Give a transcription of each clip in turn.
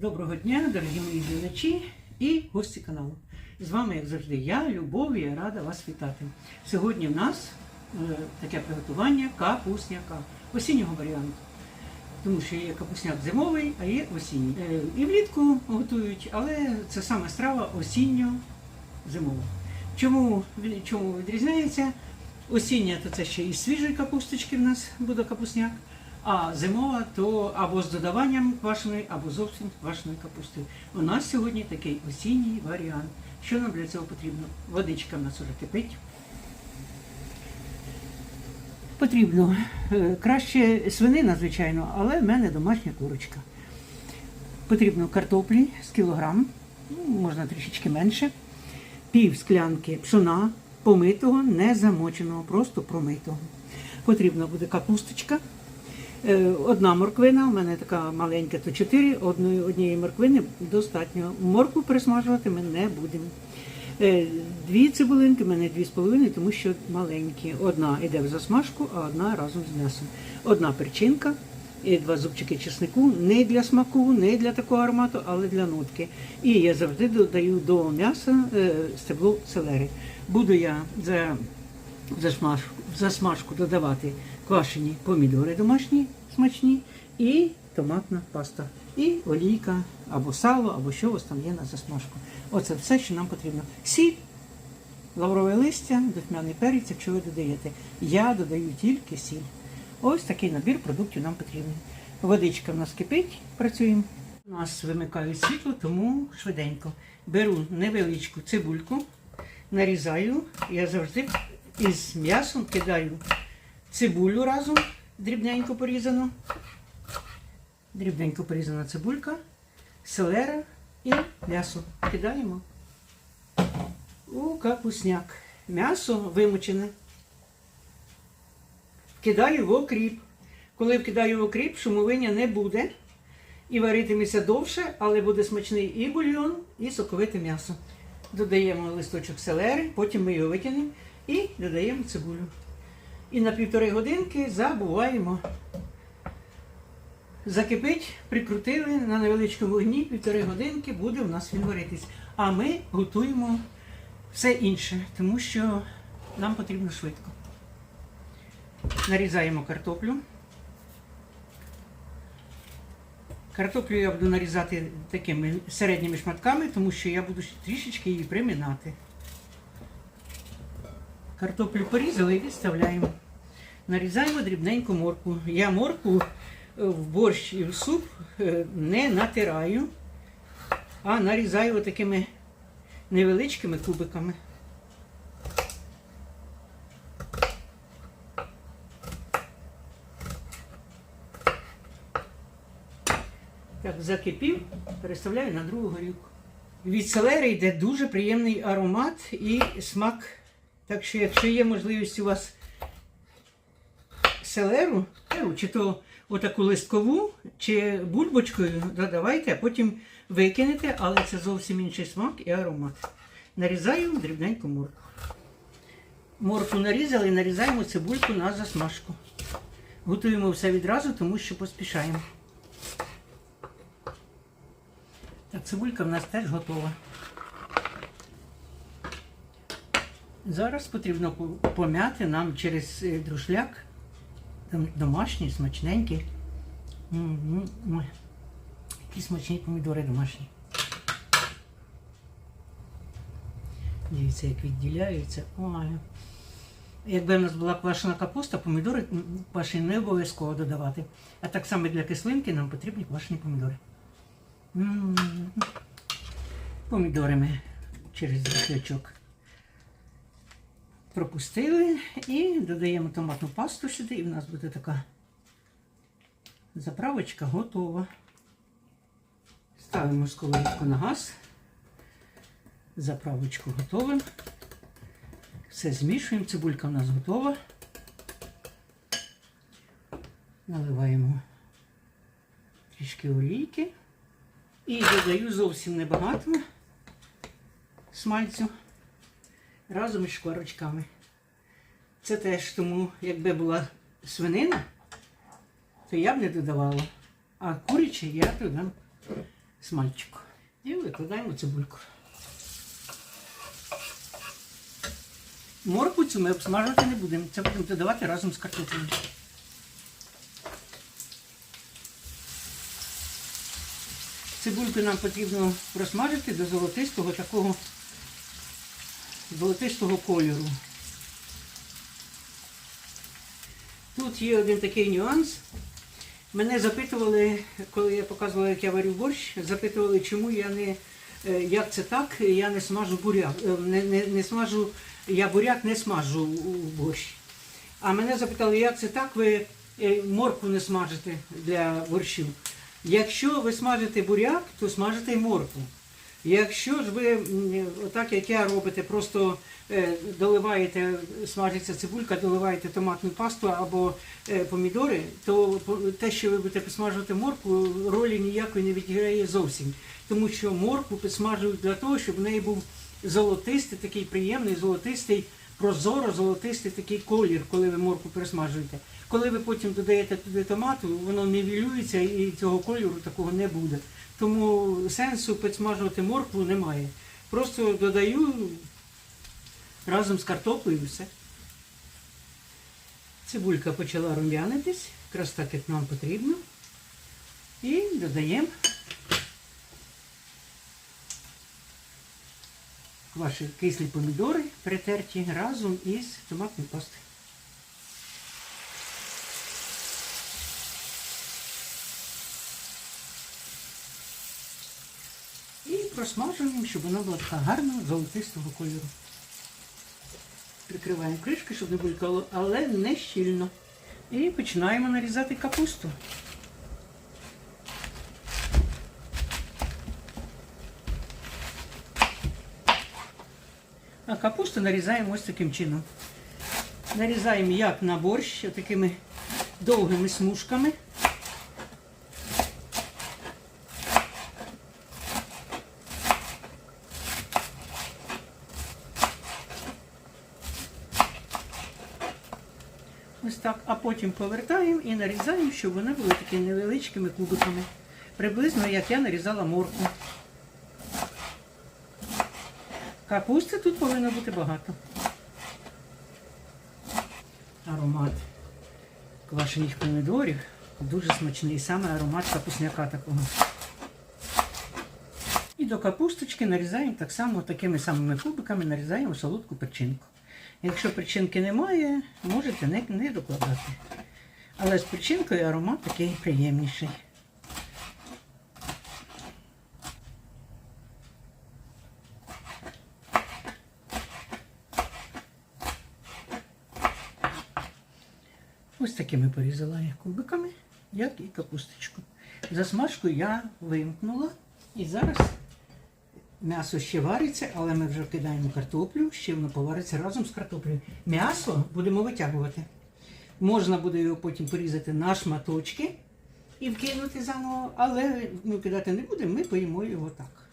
Доброго дня, дорогі мої глядачі і гості каналу. З вами, як завжди, я, Любов, і я рада вас вітати. Сьогодні в нас е, таке приготування капусняка, осіннього варіанту. Тому що є капусняк зимовий, а є осінній. Е, і влітку готують, але це саме страва осінньо-зимова. Чому, чому відрізняється? Осіння це ще і свіжої капусточки в нас буде капусняк. А зимова то або з додаванням квашеної, або зовсім квашеної капусти. У нас сьогодні такий осінній варіант. Що нам для цього потрібно? Водичка в нас кипить. Потрібно е, краще свинина, звичайно, але в мене домашня курочка. Потрібно картоплі з кілограм, ну, можна трішечки менше, пів склянки пшона, помитого, не замоченого, просто промитого. Потрібна буде капусточка. Е, Одна морквина, у мене така маленька, то 4, одної, однієї морквини достатньо. Моркву присмажувати ми не будемо. Е, Дві цибулинки, в мене дві з половиною, тому що маленькі. Одна йде в засмажку, а одна разом з м'ясом. Одна перчинка і два зубчики чеснику, не для смаку, не для такого аромату, але для нотки. І я завжди додаю до м'яса е, стебло селери. Буду я за засмажку, засмажку додавати квашені помідори домашні, смачні, і томатна паста, і олійка, або сало, або що у вас там є на засмажку. Оце все, що нам потрібно. Сіль, лаврове листя, духмяний перець, якщо ви додаєте. Я додаю тільки сіль. Ось такий набір продуктів нам потрібен. Водичка в нас кипить, працюємо. У нас вимикають світло, тому швиденько. Беру невеличку цибульку, нарізаю. Я завжди із м'ясом кидаю цибулю разом, дрібненько порізану. Дрібненько порізана цибулька, селера і м'ясо. Кидаємо у капусняк. М'ясо вимочене. Кидаю в окріп. Коли вкидаю в окріп, шумовиння не буде. І варитиметься довше, але буде смачний і бульйон, і соковите м'ясо. Додаємо листочок селери, потім ми його витягнемо і додаємо цибулю. І на півтори годинки забуваємо. Закипить, прикрутили на невеличкому вогні, півтори годинки буде у нас він варитись. А ми готуємо все інше, тому що нам потрібно швидко. Нарізаємо картоплю. Картоплю я буду нарізати такими середніми шматками, тому що я буду трішечки її примінати. Картоплю порізали і відставляємо. Нарізаємо дрібненьку морку. Я морку е, в борщ і в суп е, не натираю, а нарізаю такими невеличкими кубиками. Так, закипів, переставляю на другу горілку. Від селери йде дуже приємний аромат і смак. Так що, якщо є можливість у вас селеру, чи то отаку листкову, чи бульбочкою додавайте, а потім викинете, але це зовсім інший смак і аромат. Нарізаю дрібненьку морку. Морку нарізали, нарізаємо цибульку на засмажку. Готуємо все відразу, тому що поспішаємо. Так, цибулька в нас теж готова. Зараз потрібно пом'яти нам через е, друшляк. Там домашній, смачненький. М, м, які смачні помідори домашні. Дивіться, як відділяються. Ой. Якби в нас була квашена капуста, помідори м, квашені не обов'язково додавати. А так само для кислинки нам потрібні квашені помідори. М, Помідори ми через друшлячок пропустили і додаємо томатну пасту сюди, і в нас буде така заправочка готова. Ставимо сковорідку на газ. Заправочку готова. Все змішуємо. Цибулька в нас готова. Наливаємо трішки олійки. І додаю зовсім небагато смальцю разом із шкварочками. Це теж тому, якби була свинина, то я б не додавала. А куряче я додам смальчику. І викладаємо цибульку. Моркву цю ми обсмажувати не будемо. Це будемо додавати разом з картоплею. Цибульку нам потрібно просмажити до золотистого такого золотистого кольору. Тут є один такий нюанс. Мене запитували, коли я показувала, як я варю борщ, запитували, чому я не, е, як це так, я не смажу буряк, е, не, не, не смажу, я буряк не смажу у борщ. А мене запитали, як це так, ви е, моркву не смажите для борщів. Якщо ви смажите буряк, то смажите й моркву. Якщо ж ви, м, отак як я робите, просто е, доливаєте, смажиться цибулька, доливаєте томатну пасту або е, помідори, то те, що ви будете посмажувати моркву, ролі ніякої не відіграє зовсім. Тому що моркву підсмажують для того, щоб в неї був золотистий, такий приємний, золотистий, прозоро золотистий такий колір, коли ви моркву пересмажуєте. Коли ви потім додаєте туди томату, воно нівелюється і цього кольору такого не буде. Тому сенсу підсмажувати моркву немає. Просто додаю разом з картоплею і все. Цибулька почала рум'янитись, якраз так, як нам потрібно. І додаємо ваші кислі помідори, притерті разом із томатною пастою. І просмажуємо, щоб вона була така гарна золотистого кольору. Прикриваємо кришки, щоб не булькало, але не щільно. І починаємо нарізати капусту. А капусту нарізаємо ось таким чином. Нарізаємо як на борщ, такими довгими смужками. Ось так, а потім повертаємо і нарізаємо, щоб вони були такими невеличкими кубиками. Приблизно як я нарізала моркву. Капусти тут повинно бути багато. Аромат квашених помідорів дуже смачний, саме аромат капусняка такого. І до капусточки нарізаємо так само такими самими кубиками нарізаємо солодку перчинку. Якщо перчинки немає, можете не, не докладати. Але з перчинкою аромат такий приємніший. Ось такими порізала я кубиками, як і капусточку. Засмажку я вимкнула і зараз м'ясо ще вариться, але ми вже кидаємо картоплю, ще воно повариться разом з картоплею. М'ясо будемо витягувати. Можна буде його потім порізати на шматочки і вкинути заново, але ми кидати не будемо, ми поїмо його так.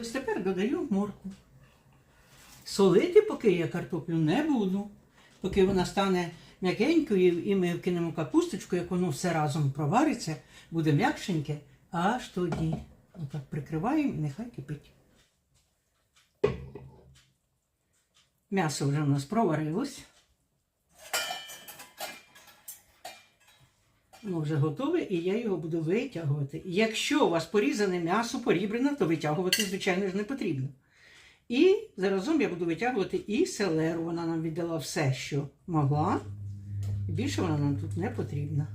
Ось тепер додаю морку. Солити, поки я картоплю не буду. Поки вона стане м'якенькою і ми вкинемо капусточку, як воно все разом провариться, буде м'якшеньке, аж тоді. Отак прикриваємо нехай кипить. М'ясо вже у нас проварилось. Воно вже готове і я його буду витягувати. Якщо у вас порізане м'ясо порібрене, то витягувати, звичайно ж, не потрібно. І заразом я буду витягувати і селеру. Вона нам віддала все, що могла. Більше вона нам тут не потрібна.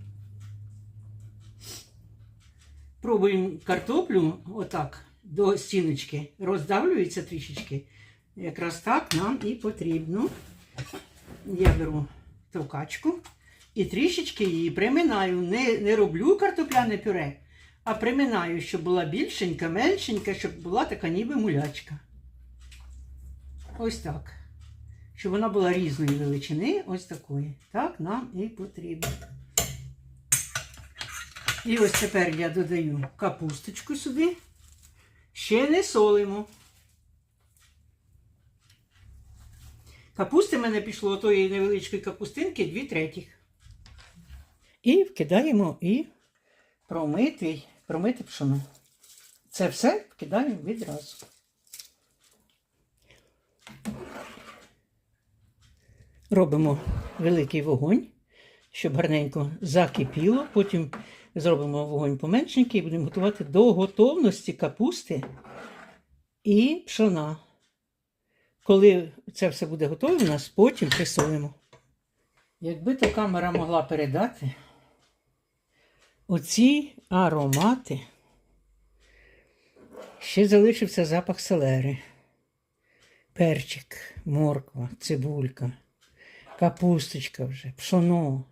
Пробуємо картоплю отак до стіночки. Роздавлюється трішечки. Якраз так нам і потрібно. Я беру товкачку і трішечки її приминаю. Не, не роблю картопляне пюре, а приминаю, щоб була більшенька, меншенька, щоб була така ніби мулячка. Ось так. Щоб вона була різної величини, ось такої. Так нам і потрібно. І ось тепер я додаю капусточку сюди. Ще не солимо. Капусти мене пішло тої невеличкої капустинки дві третіх. І вкидаємо і промитий, промити пшоно. Це все вкидаємо відразу. Робимо великий вогонь, щоб гарненько закипіло. Потім зробимо вогонь поменшенький і будемо готувати до готовності капусти і пшона. Коли це все буде готове, у нас потім присолимо. Якби то камера могла передати оці аромати, ще залишився запах селери, перчик, морква, цибулька, капусточка вже, пшоно.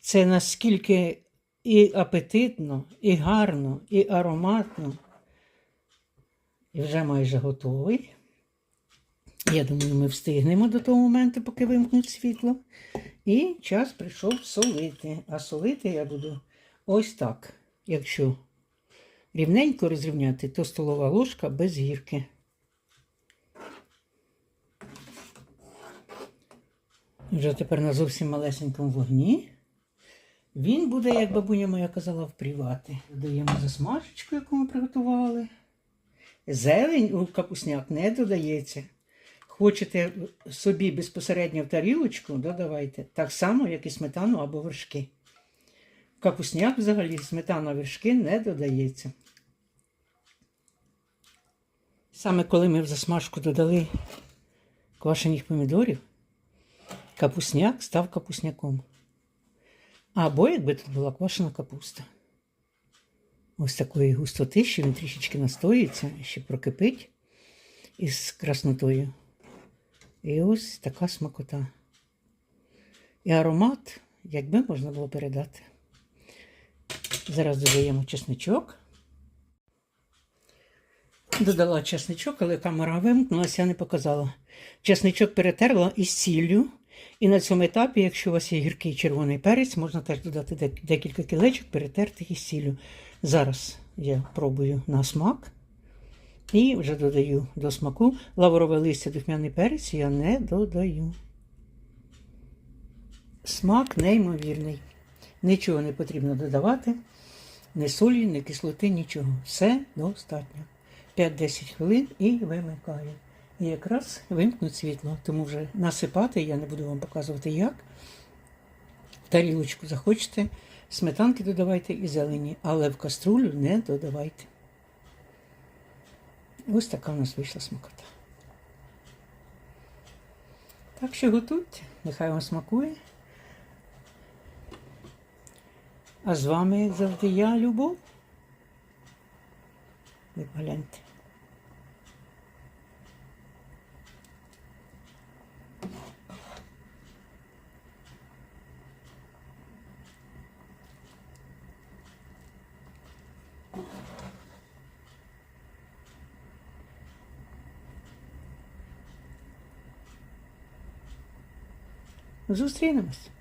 Це наскільки і апетитно, і гарно, і ароматно. І вже майже готовий. Я думаю, ми встигнемо до того моменту, поки вимкнуть світло. І час прийшов солити. А солити я буду ось так. Якщо рівненько розрівняти, то столова ложка без гірки. Вже тепер на зовсім малесенькому вогні. Він буде, як бабуня моя казала, впрівати. Додаємо засмажечку, яку ми приготували. Зелень у капусняк не додається. Хочете собі безпосередньо в тарілочку, додавайте. Так само, як і сметану або вершки. В капусняк взагалі сметана вершки не додається. Саме коли ми в засмажку додали квашених помідорів, капусняк став капусняком. Або якби тут була квашена капуста. Ось такої густоти, що він трішечки настоїться, ще прокипить із краснотою. І ось така смакота. І аромат, якби можна було передати. Зараз додаємо чесничок. Додала чесничок, але камера вимкнулася, я не показала. Чесничок перетерла із сіллю. І на цьому етапі, якщо у вас є гіркий червоний перець, можна теж додати декілька кілечок, перетертих із сіллю. Зараз я пробую на смак. І вже додаю до смаку лаврове листя духмяний перець я не додаю. Смак неймовірний. Нічого не потрібно додавати, ні солі, ні кислоти, нічого. Все достатньо. 5-10 хвилин і вимикаю. І якраз вимкнуть світло, тому вже насипати я не буду вам показувати як. В тарілочку захочете, сметанки додавайте і зелені, але в каструлю не додавайте. Ось така у нас вийшла смакота. Так що готуйте, нехай вам смакує. А з вами, завжди, я, Любов. Ви погляньте. Nos vemos.